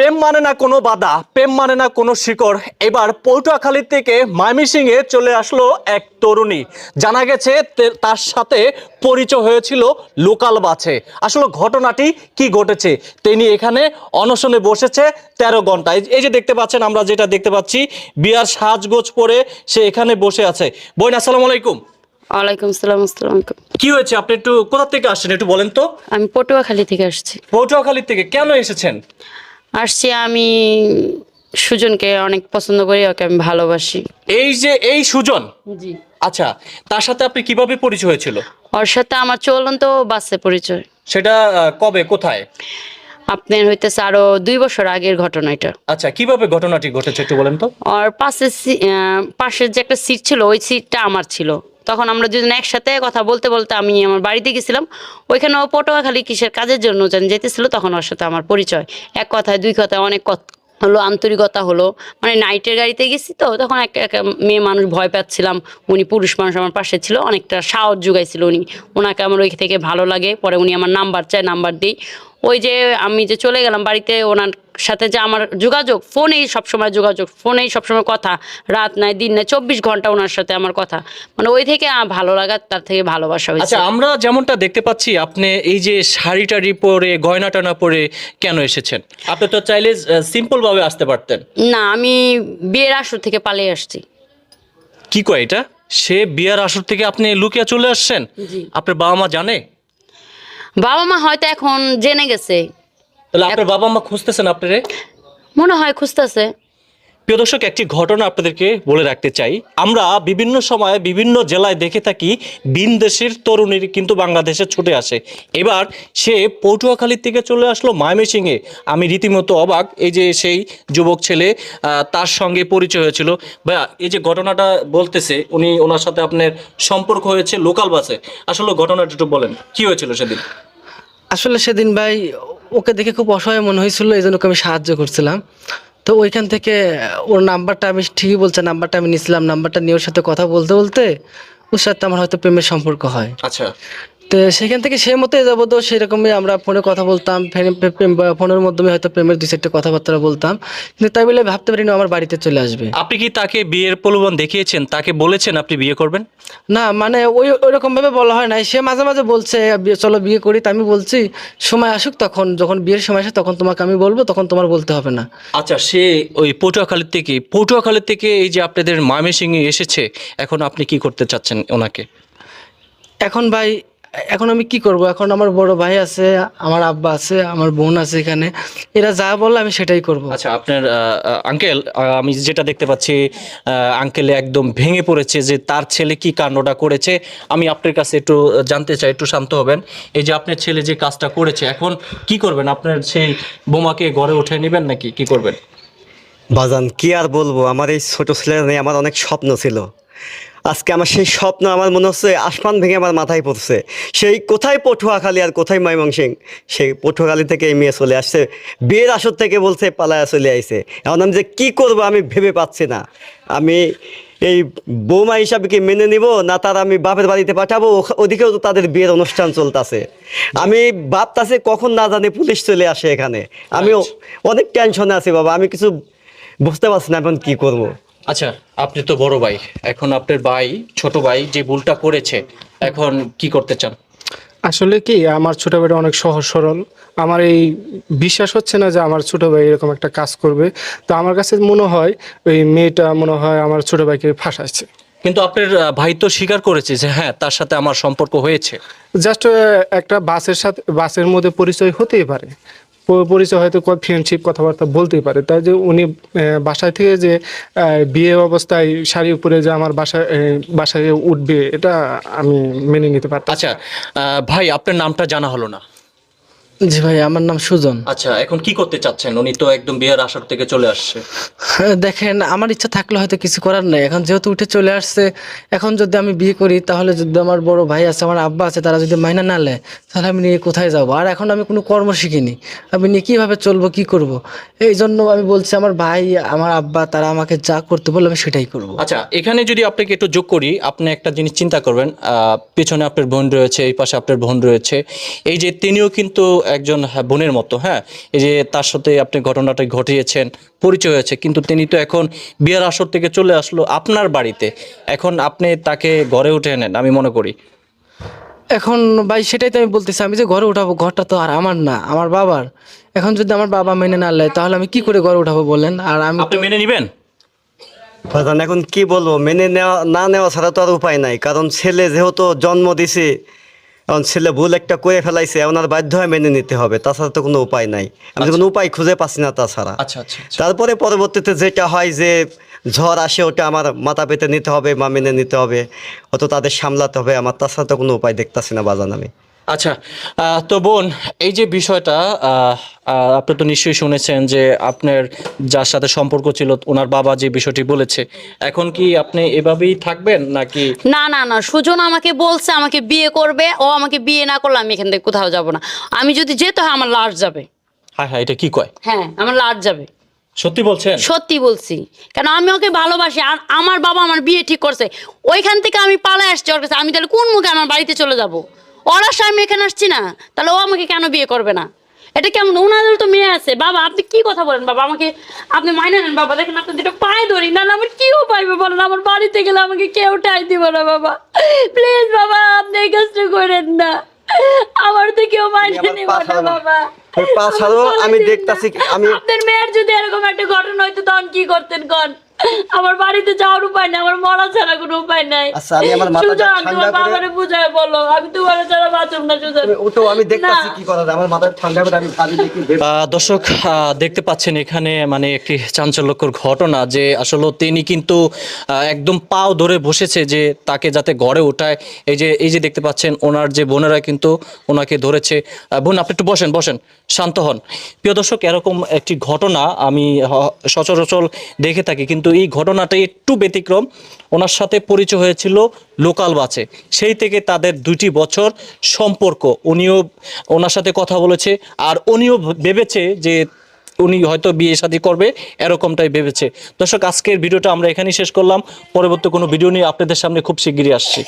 প্রেম মানে না কোনো বাধা প্রেম মানে না কোনো শিকড়। এবার পৌটুয়াখালী থেকে ময়মনসিংহে চলে আসলো এক তরুণী। জানা গেছে তার সাথে পরিচয় হয়েছিল লোকাল বাসে। আসলে ঘটনাটি কি ঘটেছে? তিনি এখানে অনশনে বসেছে তেরো ঘণ্টা এই- যে দেখতে পাচ্ছেন আমরা যেটা দেখতে পাচ্ছি বিয়ার সাজগোজ পরে সে এখানে বসে আছে। বোন আসসালামু আলাইকুম। ওয়ালাইকুম সালাম আসসালাম আলাইকুম। কি হয়েছে? আপনি একটু কোথা থেকে আসছেন? একটু বলেন তো। আমি পটুয়াখালী থেকে আসছি। পৌটুয়াখালী থেকে কেন এসেছেন? আসছি আমি সুজনকে অনেক পছন্দ করি ওকে আমি ভালোবাসি। এই যে এই সুজন? জি। আচ্ছা তার সাথে আপনি কীভাবে পরিচয় হয়েছিল? ওর সাথে আমার চলন্ত বাসে পরিচয়। সেটা আহ, কবে কোথায়? আপনার হইতেছে আরও দুই বছর আগের ঘটনা এটা। আচ্ছা কীভাবে ঘটনাটি ঘটেছে একটু বলেন তো? ওর পাশে সি- আহ, পাশের যে একটা সিট ছিল ওই সিটটা আমার ছিল। তখন আমরা দুজন একসাথে কথা বলতে বলতে আমি আমার বাড়িতে গেছিলাম। ওইখানে ও পটুয়াখালী কিসের কাজের জন্য যেন যেতেছিল তখন ওর সাথে আমার পরিচয়। এক কথায়, দুই কথায় অনেক হলো, আন্তরিকতা হলো। মানে নাইটের গাড়িতে গেছি তো, তখন এক এক মেয়ে মানুষ ভয় পাচ্ছিলাম। উনি পুরুষ মানুষ আমার পাশে ছিল, অনেকটা সাহস যোগাইছিল উনি। ওনাকে আমার ওই থেকে ভালো লাগে, পরে উনি আমার নাম্বার চায়, নাম্বার দিই। ওই যে আমি যে চলে গেলাম বাড়িতে ওনার সাথে যে আমার যোগাযোগ ফোনেই সবসময় যোগাযোগ ফোনেই সবসময় কথা। রাত নাই দিন নাই চব্বিশ ঘণ্টা ওনার সাথে আমার কথা। মানে ওই থেকে ভালো লাগা তার থেকে ভালোবাসা হয়েছে। আচ্ছা আমরা যেমনটা দেখতে পাচ্ছি আপনি এই যে শাড়ি টাড়ি পরে গয়না টানা পরে কেন এসেছেন? আপনি তো চাইলে সিম্পল ভাবে আসতে পারতেন। না আমি বিয়ের আসর থেকে পালিয়ে আসছি। কি কয় এটা? সে বিয়ার আসর থেকে আপনি লুকিয়ে চলে আসছেন? আপনার বাবা মা জানে? বাবা মা হয়তো এখন জেনে গেছে। তাহলে আপনার বাবা মা খুঁজতেছেন আপনারে? মনে হয় খুঁজতেছে। প্রিয় দর্শক, একটি ঘটনা আপনাদেরকে বলে রাখতে চাই। আমরা বিভিন্ন সময়ে বিভিন্ন জেলায় দেখে থাকি, ভিন দেশের তরুণীর কিন্তু বাংলাদেশে ছুটে আসে। এবার সে পটুয়াখালী থেকে চলে আসলো ময়মনসিংহে। আমি রীতিমতো অবাক, এই যে সেই যুবক ছেলে তার সঙ্গে পরিচয় হয়েছিল। ভাইয়া, এই যে ঘটনাটা বলতেছে, উনি ওনার সাথে আপনার সম্পর্ক হয়েছে লোকাল বাসে। আসলে ঘটনাটা একটু বলেন, কি হয়েছিল সেদিন? আসলে সেদিন ভাই, ওকে দেখে খুব অসহায় মনে হয়েছিল, এই জন্য আমি সাহায্য করছিলাম। তো ওইখান থেকে, ওর নাম্বারটা আমি ঠিকই বলছে, নাম্বারটা আমি নিয়েছিলাম নাম্বারটা নিয়ে ওর সাথে কথা বলতে বলতে ওর সাথে আমার হয়তো প্রেমের সম্পর্ক হয়। আচ্ছা। তো সেখান থেকে সে মতো যাব তো সেরকমই আমরা ফোনে কথা বলতাম ফোনের মাধ্যমে হয়তো প্রেমের দু চারটে কথাবার্তা বলতাম। কিন্তু তাই বলে ভাবতে পারিনি আমার বাড়িতে চলে আসবে। আপনি কি তাকে বিয়ের প্রলোভন দেখিয়েছেন? তাকে বলেছেন আপনি বিয়ে করবেন? না মানে ওই ওইরকম ভাবে বলা হয় নাই। সে মাঝে মাঝে বলছে চলো বিয়ে করি। তা আমি বলছি সময় আসুক তখন যখন বিয়ের সময় আসে তখন তোমাকে আমি বলব তখন তোমার বলতে হবে না। আচ্ছা সে ওই পটুয়াখালী থেকে পটুয়াখালী থেকে এই যে আপনাদের ময়মনসিংহে এসেছে এখন আপনি কি করতে চাচ্ছেন ওনাকে? এখন ভাই এখন আমি কি করব? এখন আমার বড় ভাই আছে আমার আব্বা আছে আমার বোন আছে এখানে। এরা যা বলে আমি সেটাই করব। আচ্ছা আপনার আঙ্কেল আমি যেটা দেখতে পাচ্ছি আঙ্কেল একদম ভেঙে পড়েছে যে তার ছেলে কি কাণ্ডটা করেছে। আমি আপনার কাছে একটু জানতে চাই একটু শান্ত হবেন। এই যে আপনার ছেলে যে কাজটা করেছে এখন কি করবেন? আপনার সেই বোমাকে ঘরে উঠে নেবেন নাকি কি করবেন? বাজান কি আর বলব? আমার এই ছোট ছেলের নিয়ে আমার অনেক স্বপ্ন ছিল। আজকে আমার সেই স্বপ্ন আমার মনে হচ্ছে আসমান ভেঙে আমার মাথায় পড়ছে। সেই কোথায় পটুয়াখালী আর কোথায় ময়মনসিং সেই পটুয়াখালী থেকে এই মেয়ে চলে আসছে। বিয়ের আসর থেকে বলছে পালায়া চলে আইছে। এখন আমি যে কী করব আমি ভেবে পাচ্ছি না। আমি এই বৌমা হিসাবে কি মেনে নিব না তার আমি বাপের বাড়িতে পাঠাবো? ওদিকেও তো তাদের বিয়ের অনুষ্ঠান চলতেছে। আমি ভাবতাছে কখন না জানি পুলিশ চলে আসে এখানে। আমি অনেক টেনশনে আছি বাবা আমি কিছু বুঝতে পারছি না এখন কী করব। আচ্ছা আপনি তো বড় ভাই। এখন আপনার ভাই ছোট ভাই যে ভুলটা করেছে এখন কি করতে চান? আসলে কি আমার ছোট ভাইটা অনেক সহজ সরল। আমার এই বিশ্বাস হচ্ছে না যে আমার ছোট ভাই এরকম একটা কাজ করবে। তো আমার কাছে মনে হয় ওই মেয়েটা মনে হয় আমার ছোট ভাইকে ফাঁসাচ্ছে কিন্তু আপনার ভাই তো স্বীকার করেছে যে হ্যাঁ তার সাথে আমার সম্পর্ক হয়েছে। জাস্ট একটা বাসের সাথে বাসের মধ্যে পরিচয় হতেই পারে। পরিচয় হয়তো ফ্রেন্ডশিপ কথাবার্তা বলতেই পারে। তাই যে উনি বাসায় থেকে যে বিয়ে অবস্থায় শাড়ি উপরে যে আমার বাসায় বাসায় উঠবে, এটা আমি মেনে নিতে পারতাম। আচ্ছা ভাই, আপনার নামটা জানা হলো না। জি ভাই আমার নাম সুজন। আচ্ছা এখন কি করতে চাচ্ছেন? উনি তো একদম বিয়ের আসর থেকে চলে আসছে। হ্যাঁ, দেখেন আমার ইচ্ছা থাকলে হয়তো কিছু করার নেই। এখন যেহেতু উঠে চলে আসছে এখন যদি আমি বিয়ে করি তাহলে যদি আমার বড় ভাই আছে আমার আব্বা আছে তারা যদি মাইনা না নেয় তাহলে আমি নিয়ে কোথায় যাব? আর এখন আমি কোনো কর্ম শিখিনি। আমি নিয়ে কীভাবে চলবো কি করব? এই জন্য আমি বলছি আমার ভাই আমার আব্বা তারা আমাকে যা করতে বলে আমি সেটাই করব। আচ্ছা এখানে যদি আপনাকে একটু যোগ করি আপনি একটা জিনিস চিন্তা করবেন। পেছনে আপনার বোন রয়েছে এই পাশে আপনার বোন রয়েছে। এই যে তিনিও কিন্তু একজন হ্যাঁ, বোনের মতো হ্যাঁ? এই যে তার সাথে আপনি ঘটনাটা ঘটিয়েছেন পরিচয় হয়েছে কিন্তু তিনি তো এখন বিয়ের আসর থেকে চলে আসলো আপনার বাড়িতে। এখন আপনি তাকে ঘরে উঠে নেন আমি মনে করি। এখন ভাই সেটাই তো আমি বলতেছি আমি যে ঘরে উঠাবো ঘরটা তো আর আমার না আমার বাবার। এখন যদি আমার বাবা মেনে না নেয় তাহলে আমি কি করে ঘরে উঠাবো বলেন? আর আমি আপনি মেনে নেবেন? এখন কি বলব মেনে নেওয়া না নেওয়া ছাড়া তো আর উপায় নাই কারণ ছেলে যেহেতু জন্ম দিছে এখন ছেলে ভুল একটা করে ফেলাইছে ওনার বাধ্য হয় মেনে নিতে হবে তাছাড়া তো কোনো উপায় নাই। আমি কোনো উপায় খুঁজে পাচ্ছি না তাছাড়া। আচ্ছা আচ্ছা। তারপরে পরবর্তীতে যেটা হয় যে ঝড় আসে ওটা আমার মাথা পেতে নিতে হবে বা মেনে নিতে হবে অত তাদের সামলাতে হবে আমার তাছাড়া তো কোনো উপায় দেখতেছি না বাজান আমি। আচ্ছা তো বোন এই যে বিষয়টা আপনি তো নিশ্চয়ই শুনেছেন যে আপনার যার সাথে সম্পর্ক ছিল ওনার বাবা যে বিষয়টি বলেছে এখন কি আপনি এভাবেই থাকবেন নাকি? না না না সুজন আমাকে বলছে আমাকে বিয়ে করবে ও আমাকে বিয়ে না করলে আমি এখান থেকে কোথাও যাব না। আমি যদি যেতে হয় আমার লাশ যাবে। হ্যাঁ হ্যাঁ এটা কি কয়? হ্যাঁ আমার লাশ যাবে। সত্যি বলছেন? সত্যি বলছি। কেন আমি ওকে ভালোবাসি আর আমার বাবা আমার বিয়ে ঠিক করছে। ওইখান থেকে আমি পালায় আসছি ওর কাছে। আমি তাহলে কোন মুখে আমার বাড়িতে চলে যাব? ওর আশা আমি এখানে আসছি না। তাহলে ও আমাকে কেন বিয়ে করবে না? এটা কেমন? ওনাদের তো মেয়ে আছে। বাবা আপনি কি কথা বলেন? বাবা আমাকে আপনি মাইনে নেন। বাবা দেখেন আপনি দুটো পায়ে ধরি। না আমার কিও পাইবে বলেন আমার বাড়িতে গেলে আমাকে কেউ টাই দিব না বাবা। প্লিজ বাবা আপনি এই কাজটা করেন না। আমার তো কেউ মাইনে নিব না বাবা। আমি বলে দিন দেখতাছি আমি- আপনার মেয়ের যদি এরকম একটা ঘটনা হইতো তখন কি করতেন কন? আমার বাড়িতে যাওয়ার উপায় নাই আমার মরা ছাড়া কোনো উপায় নাই। আচ্ছা, আমি আমার মাথাটা ঠান্ডা করে- বাবারে বুঝায় বলো আমি তোমার ছাড়া বাঁচব না সুজন। ওটো আমি দেখতাছি কি করা যায় আমার মাথা ঠান্ডা করে আমি ভাবি দেখি দর্শক দেখতে পাচ্ছেন এখানে মানে একটি চাঞ্চল্যকর ঘটনা যে আসলে তিনি কিন্তু আহ, একদম পাও ধরে বসেছে যে তাকে যাতে গড়ে ওঠায়। এই যে এই যে দেখতে পাচ্ছেন ওনার যে বোনেরা কিন্তু ওনাকে ধরেছে। বোন আপনি একটু বসেন বসেন শান্ত হন। প্রিয় দর্শক এরকম একটি ঘটনা আমি সচরাচর দেখে থাকি কিন্তু এই ঘটনাটা একটু ব্যতিক্রম। ওনার সাথে পরিচয় হয়েছিল লোকাল বাসে। সেই থেকে তাদের দুটি বছর সম্পর্ক। উনিও ওনার সাথে কথা বলেছে আর উনিও ভেবেছে যে উনি হয়তো বিয়ে শাদী করবে, এরকমটাই ভেবেছে। দর্শক, আজকের ভিডিওটা আমরা এখানেই শেষ করলাম। পরবর্তী কোনো ভিডিও নিয়ে আপনাদের সামনে খুব শিগগিরই আসছি।